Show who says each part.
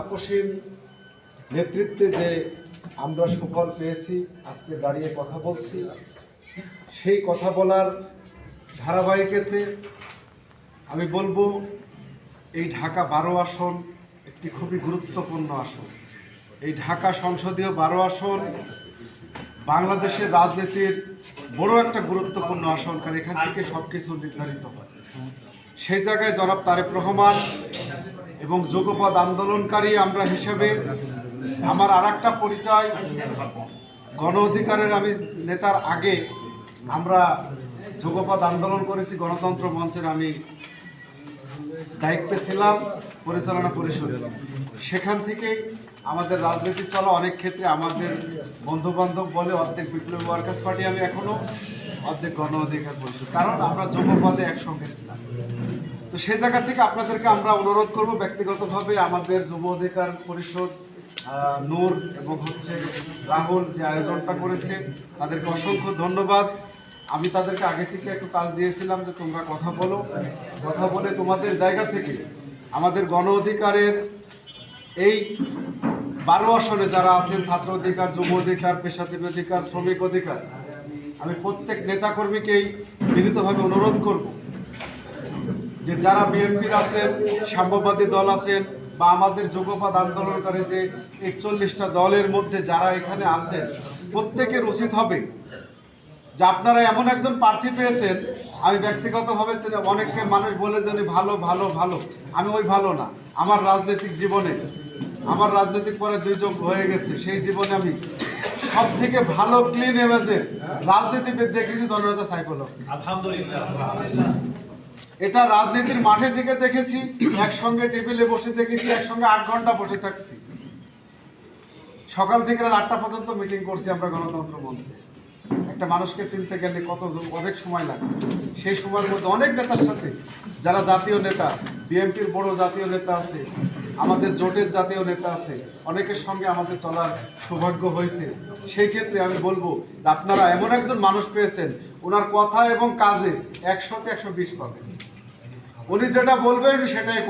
Speaker 1: আপসীন নেতৃত্বে যে আমরা সুফল পেয়েছি, আজকে দাঁড়িয়ে কথা বলছি, সেই কথা বলার ধারাবাহিকেতে আমি বলব, এই ঢাকা বারো আসন একটি খুবই গুরুত্বপূর্ণ আসন। এই ঢাকা সংসদীয় বারো আসন বাংলাদেশের রাজনীতির বড় একটা গুরুত্বপূর্ণ আসন, কারণ এখান থেকে সব কিছু নির্ধারিত হয়। সেই জায়গায় জনাব তারেক রহমান এবং যোগপদ আন্দোলনকারী আমরা হিসেবে আমার আর পরিচয়, গণ অধিকারের আমি নেতার আগে আমরা যোগপদ আন্দোলন করেছি, গণতন্ত্র মঞ্চের আমি দায়িত্বে ছিলাম পরিচালনা পরিষদে। সেখান থেকে আমাদের রাজনীতি চলা অনেক ক্ষেত্রে আমাদের বন্ধু বান্ধব বলে অর্ধেক বিপ্লবী ওয়ার্কার্স পার্টি আমি এখনও অর্ধেক গণ অধিকার পরিষদ। কারণ আমরা যোগপদে একসঙ্গে ছিলাম। তো সেই জায়গা থেকে আপনাদেরকে আমরা অনুরোধ করব ব্যক্তিগতভাবে আমাদের যুব অধিকার পরিষদ নূর এবং হচ্ছে রাহুল যে আয়োজনটা করেছে, তাদেরকে অসংখ্য ধন্যবাদ। আমি তাদেরকে আগে থেকে একটু কাজ দিয়েছিলাম যে তোমরা কথা বলো। কথা বলে তোমাদের জায়গা থেকে আমাদের গণ অধিকারের এই বারো আসনে যারা আছেন, ছাত্র অধিকার, যুব অধিকার, পেশাজীবী অধিকার, শ্রমিক অধিকার, আমি প্রত্যেক নেতাকর্মীকেই বিনীতভাবে অনুরোধ করব যে যারা বিএনপির আছেন, সাম্যবাদী দল আছেন বা আমাদের যোগপাত আন্দোলনকারী যে একচল্লিশটা দলের মধ্যে যারা এখানে আছেন, প্রত্যেকের উচিত হবে যে আপনারা এমন একজন প্রার্থী পেয়েছেন, আমি ব্যক্তিগতভাবে অনেককে মানুষ বলে যে ভালো ভালো ভালো। আমি ওই ভালো না। আমার রাজনৈতিক জীবনে, আমার রাজনৈতিক পরে দুই যোগ হয়ে গেছে, সেই জীবনে আমি সব থেকে ভালো ক্লিন ইমেজের রাজনীতিবিদ দেখেছি জনতা সাইফুল
Speaker 2: আলহামদুলিল্লাহ।
Speaker 1: এটা রাজনীতির মাঠে থেকে দেখেছি, একসঙ্গে টেবিলে বসে দেখেছি, একসঙ্গে আট ঘণ্টা বসে থাকছি। সকাল থেকে রাত আটটা পর্যন্ত মিটিং করছি আমরা গণতন্ত্র মঞ্চে। একটা মানুষকে চিনতে গেলে কত অনেক সময় লাগে। সেই সময়ের মধ্যে অনেক নেতার সাথে, যারা জাতীয় নেতা বিএনপির বড় জাতীয় নেতা আছে, আমাদের জোটের জাতীয় নেতা আছে, অনেকের সঙ্গে আমাদের চলার সৌভাগ্য হয়েছে। সেই ক্ষেত্রে আমি বলব, আপনারা এমন একজন মানুষ পেয়েছেন, ওনার কথা এবং কাজে একশোতে একশো বিশ পাবেন। উনি যেটা বলবেন সেটাই।